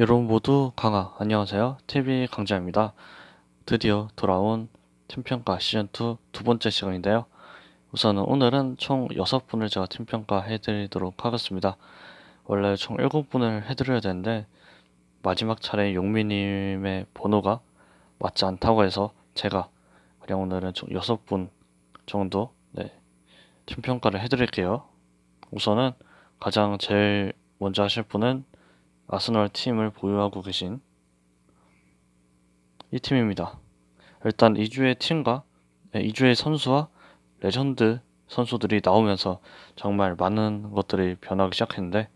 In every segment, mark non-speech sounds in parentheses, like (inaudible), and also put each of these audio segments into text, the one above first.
여러분 모두 강하 안녕하세요. TV 강자입니다. 드디어 돌아온 팀평가 시즌2 두 번째 시간인데요. 우선은 오늘은 총 6분을 제가 팀평가 해드리도록 하겠습니다. 원래 총 7분을 해드려야 되는데 마지막 차례 용미님의 번호가 맞지 않다고 해서 제가 그냥 오늘은 총 6분 정도 네, 팀평가를 해드릴게요. 우선은 가장 제일 먼저 하실 분은 아스널 팀을 보유하고 계신 이 팀입니다. 일단 2주의 팀과 2주의 선수와 레전드 선수들이 나오면서 정말 많은 것들이 변하기 시작했는데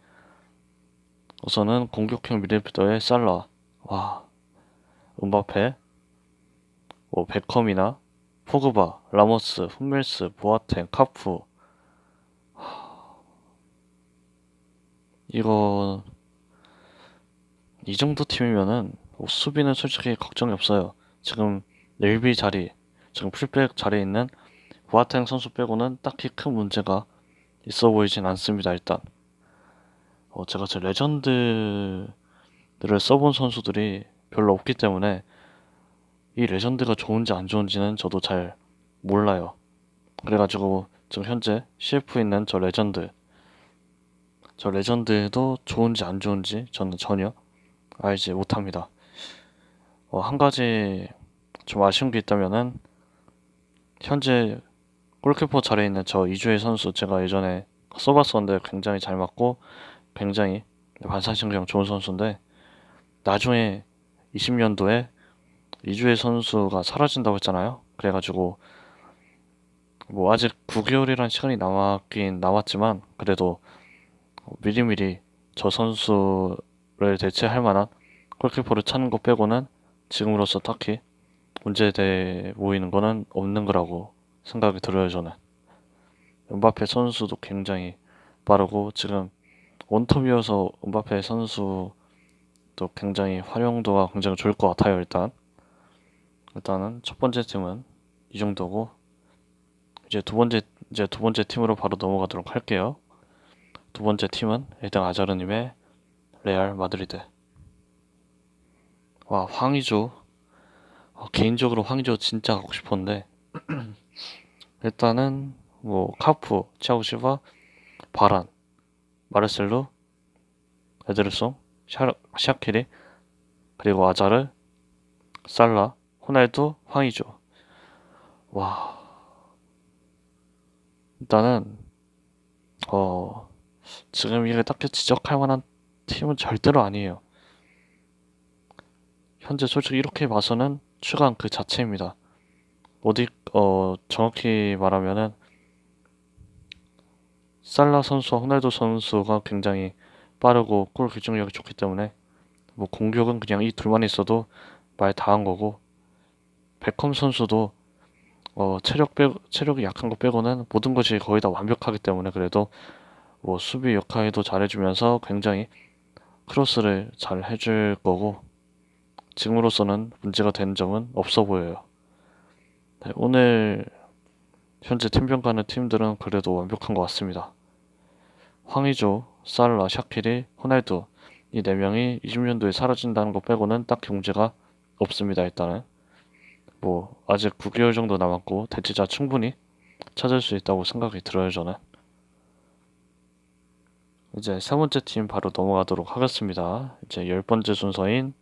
우선은 공격형 미드필더의 살라 와 음바페 뭐 베컴이나 포그바, 라모스, 훈멜스, 보아텐, 카프 이거 이 정도 팀이면은 뭐 수비는 솔직히 걱정이 없어요. 지금 넬비 자리, 지금 풀백 자리에 있는 보아탱 선수 빼고는 딱히 큰 문제가 있어 보이진 않습니다. 일단 어, 제가 제 레전드들을 써본 선수들이 별로 없기 때문에 이 레전드가 좋은지 안 좋은지는 저도 잘 몰라요. 그래가지고 지금 현재 CF 있는 저 레전드 저 레전드도 좋은지 안 좋은지 저는 전혀 알지 못합니다. 어, 한 가지 좀 아쉬운 게 있다면은 현재 골키퍼 자리에 있는 저 이주혜 선수 제가 예전에 써봤었는데 굉장히 잘 맞고 굉장히 반사신경 좋은 선수인데 나중에 20년도에 이주혜 선수가 사라진다고 했잖아요. 그래가지고 뭐 아직 9개월이란 시간이 남았긴 남았지만 그래도 미리미리 저 선수 를 대체할 만한 골키퍼를 찾는 것 빼고는 지금으로서 딱히 문제돼 보이는 거는 없는 거라고 생각이 들어요 저는. 은바페 선수도 굉장히 빠르고 지금 원톱이어서 은바페 선수도 굉장히 활용도가 굉장히 좋을 것 같아요 일단. 일단은 첫 번째 팀은 이 정도고 이제 두 번째 이제 두 번째 팀으로 바로 넘어가도록 할게요. 두 번째 팀은 일단 아자르님의 레알 마드리드. 와, 황의조. 어, 개인적으로 황의조 진짜 가고 싶었는데, (clears throat) 일단은, 뭐, 카프, 치아우시바, 바란, 마르셀로, 에드르송, 샤키리, 그리고 아자르, 살라, 호날두, 황의조. 와. 일단은, 어, 지금 이게 딱히 지적할 만한 팀은 절대로 아니에요. 현재 솔직히 이렇게 봐서는 추가한 그 자체입니다. 어디 어 정확히 말하면은 살라 선수와 호날두 선수가 굉장히 빠르고 골 결정력이 좋기 때문에 뭐 공격은 그냥 이 둘만 있어도 말 다 한 거고 베컴 선수도 어 체력 빼 체력이 약한 거 빼고는 모든 것이 거의 다 완벽하기 때문에 그래도 뭐 수비 역할도 잘해주면서 굉장히 크로스를 잘 해줄 거고 지금으로서는 문제가 되는 점은 없어 보여요. 네, 오늘 현재 팀병 가는 팀들은 그래도 완벽한 것 같습니다. 황의조, 살라, 샤키리, 호날두 이 네 명이 20년도에 사라진다는 것 빼고는 딱 경제가 없습니다. 일단은 뭐 아직 9개월 정도 남았고 대체자 충분히 찾을 수 있다고 생각이 들어요 저는. 이제 세 번째 팀 바로 넘어가도록 하겠습니다. 이제 열 번째 순서인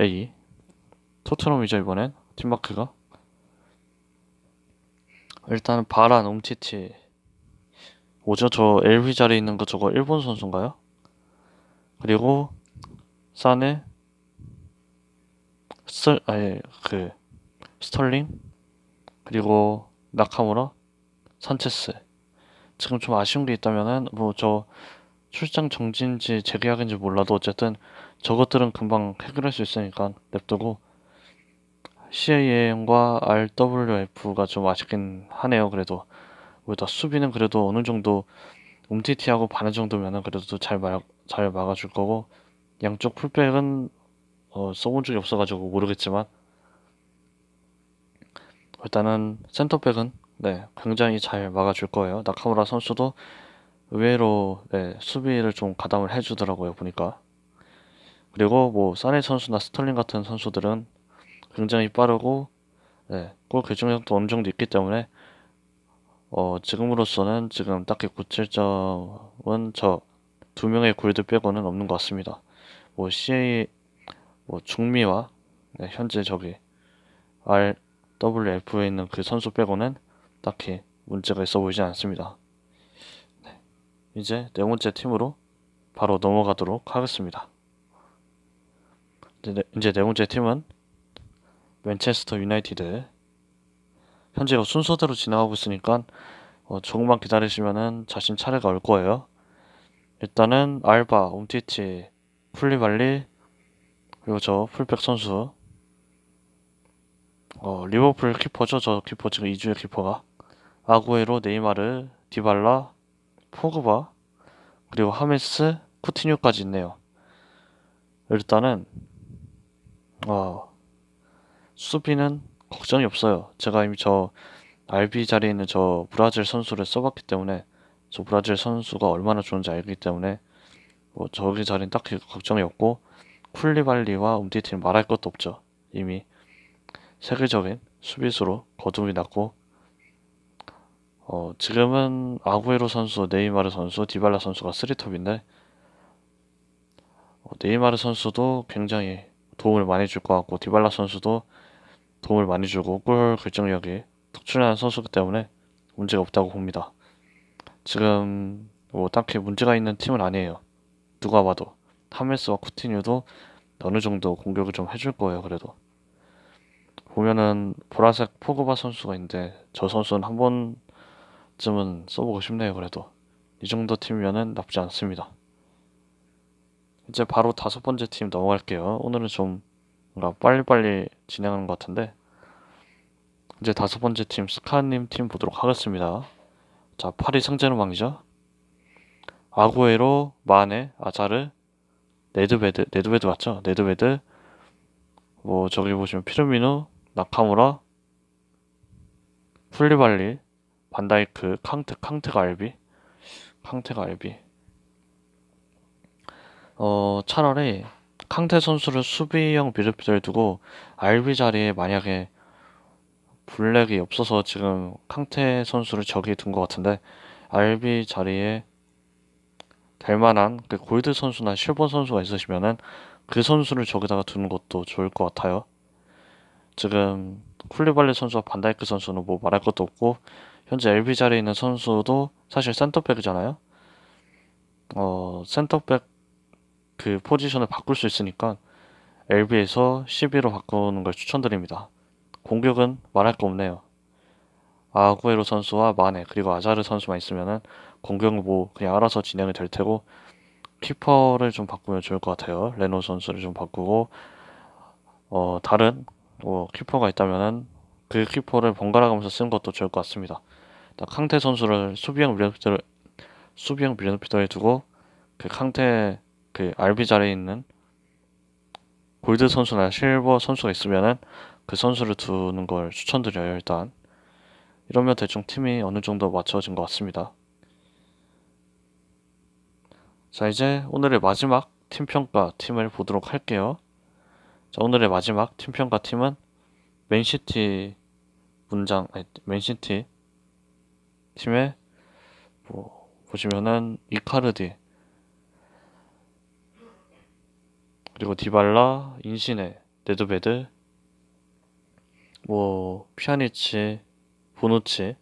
A 토트넘이죠 이번엔 팀마크가? 일단 바란 옴티티 오죠? 저 LV 자리에 있는 거 저거 일본 선수인가요? 그리고 사네 스 아예 그 스털링? 그리고 나카무라? 산체스 지금 좀 아쉬운 게 있다면은 뭐 저 출장 정지인지 재계약인지 몰라도 어쨌든 저것들은 금방 해결할 수 있으니까 냅두고 CAM과 RWF가 좀 아쉽긴 하네요. 그래도 뭐다 수비는 그래도 어느 정도 움티티하고 반응 정도면은 그래도 잘, 막, 잘 막아줄 거고 양쪽 풀백은 어, 써본 적이 없어가지고 모르겠지만 일단은 센터백은 네, 굉장히 잘 막아줄 거예요. 나카무라 선수도 의외로 네, 수비를 좀 가담을 해주더라고요, 보니까. 그리고 뭐 사네 선수나 스털링 같은 선수들은 굉장히 빠르고 네, 골 결정력도 어느 정도 있기 때문에 어, 지금으로서는 지금 딱히 고칠 점은 저 두 명의 골드 빼고는 없는 것 같습니다. 뭐 CA 뭐 중미와 네, 현재 저기 RWF에 있는 그 선수 빼고는 딱히 문제가 있어 보이지 않습니다. 네, 이제 네 번째 팀으로 바로 넘어가도록 하겠습니다. 이제 네, 이제 네 번째 팀은 맨체스터 유나이티드. 현재 순서대로 지나가고 있으니까 어, 조금만 기다리시면은 자신 차례가 올 거예요. 일단은 알바, 옴티티, 풀리발리 그리고 저 풀백 선수 어, 리버풀 키퍼죠. 저 키퍼 지금 2주의 키퍼가 아구에로, 네이마르, 디발라, 포그바 그리고 하메스, 쿠티뉴까지 있네요. 일단은 어, 수비는 걱정이 없어요. 제가 이미 저 RB 자리에 있는 저 브라질 선수를 써봤기 때문에 저 브라질 선수가 얼마나 좋은지 알기 때문에 뭐 저기 자리는 딱히 걱정이 없고 쿨리발리와 움티티는 말할 것도 없죠. 이미 세계적인 수비수로 거듭이 났고 어, 지금은 아구에로 선수, 네이마르 선수, 디발라 선수가 3톱인데 어, 네이마르 선수도 굉장히 도움을 많이 줄 것 같고 디발라 선수도 도움을 많이 주고 골 결정력이 특출난 선수기 때문에 문제가 없다고 봅니다. 지금 뭐 딱히 문제가 있는 팀은 아니에요. 누가 봐도 하메스와 쿠티뉴도 어느 정도 공격을 좀 해줄 거예요. 그래도 보면은 보라색 포그바 선수가 있는데 저 선수는 한 번 쯤은 써보고 싶네요. 그래도 이 정도 팀이면은 나쁘지 않습니다. 이제 바로 다섯 번째 팀 넘어갈게요. 오늘은 좀 뭔가 빨리빨리 진행하는 것 같은데 이제 다섯 번째 팀 스카님 팀 보도록 하겠습니다. 자 파리 상제르망이죠. 아구에로, 마네, 아자르, 네드베드, 네드베드 맞죠? 네드베드 뭐 저기 보시면 피르미누, 나카무라, 풀리발리, 반다이크, 캉트, 캉트가 알비, 캉트가 알비. 어 차라리 캉테 선수를 수비형 미드필더에 두고 알비 자리에 만약에 블랙이 없어서 지금 캉테 선수를 저기에 둔 것 같은데 알비 자리에 될 만한 그 골드 선수나 실버 선수가 있으시면은 그 선수를 저기다가 두는 것도 좋을 것 같아요. 지금 쿨리발리 선수와 반다이크 선수는 뭐 말할 것도 없고 현재 LB 자리에 있는 선수도 사실 센터백이잖아요. 어 센터백 그 포지션을 바꿀 수 있으니까 LB에서 12로 바꾸는 걸 추천드립니다. 공격은 말할 거 없네요. 아구에로 선수와 마네 그리고 아자르 선수만 있으면은 공격은 뭐 그냥 알아서 진행이 될 테고 키퍼를 좀 바꾸면 좋을 것 같아요. 레노 선수를 좀 바꾸고 어 다른 뭐 키퍼가 있다면은 그 키퍼를 번갈아 가면서 쓰는 것도 좋을 것 같습니다. 캉테 선수를 수비형 미드필더 수비형 미드필더에 두고 그 캉테 그 RB 자리에 있는 골드 선수나 실버 선수가 있으면은 그 선수를 두는 걸 추천드려요 일단. 이러면 대충 팀이 어느 정도 맞춰진 것 같습니다. 자 이제 오늘의 마지막 팀 평가 팀을 보도록 할게요. 자 오늘의 마지막 팀 평가 팀은 맨시티 문장 아니 맨시티 팀의 뭐 보시면은 이카르디 그리고 디발라, 인시네, 네드베드, 뭐 피아니치, 보누치,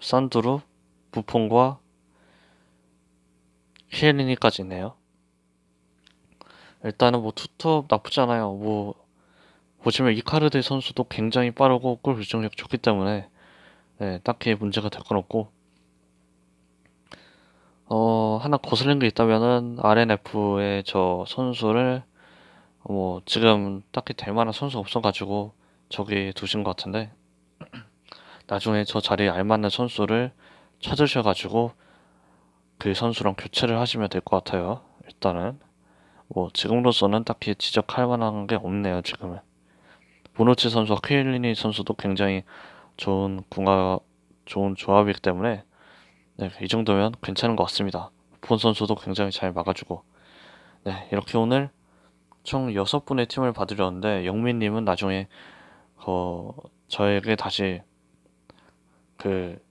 산드루, 부폰과 히에리니까지 있네요. 일단은 뭐 투톱 나쁘지 않아요. 뭐 보시면 이카르드 선수도 굉장히 빠르고 골 결정력 좋기 때문에 네, 딱히 문제가 될 건 없고 어 하나 거슬린 게 있다면은 RNF의 저 선수를 뭐 지금 딱히 될 만한 선수 없어가지고 저기 두신 것 같은데 나중에 저 자리에 알맞는 선수를 찾으셔가지고 그 선수랑 교체를 하시면 될 것 같아요. 일단은 뭐 지금으로서는 딱히 지적할 만한 게 없네요. 지금은 보노치 선수와 퀴일리니 선수도 굉장히 좋은 궁합, 좋은 조합이기 때문에 네, 이 정도면 괜찮은 것 같습니다. 본 선수도 굉장히 잘 막아주고 네, 이렇게 오늘 총 6분의 팀을 받으려는데 영민님은 나중에 어, 저에게 다시 그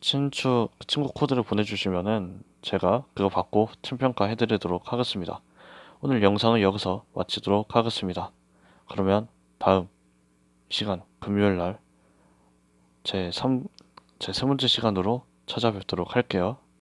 친추 친구 코드를 보내주시면은 제가 그거 받고 팀 평가 해드리도록 하겠습니다. 오늘 영상은 여기서 마치도록 하겠습니다. 그러면 다음 시간 금요일 날 제 3, 제 세 번째 시간으로 찾아뵙도록 할게요.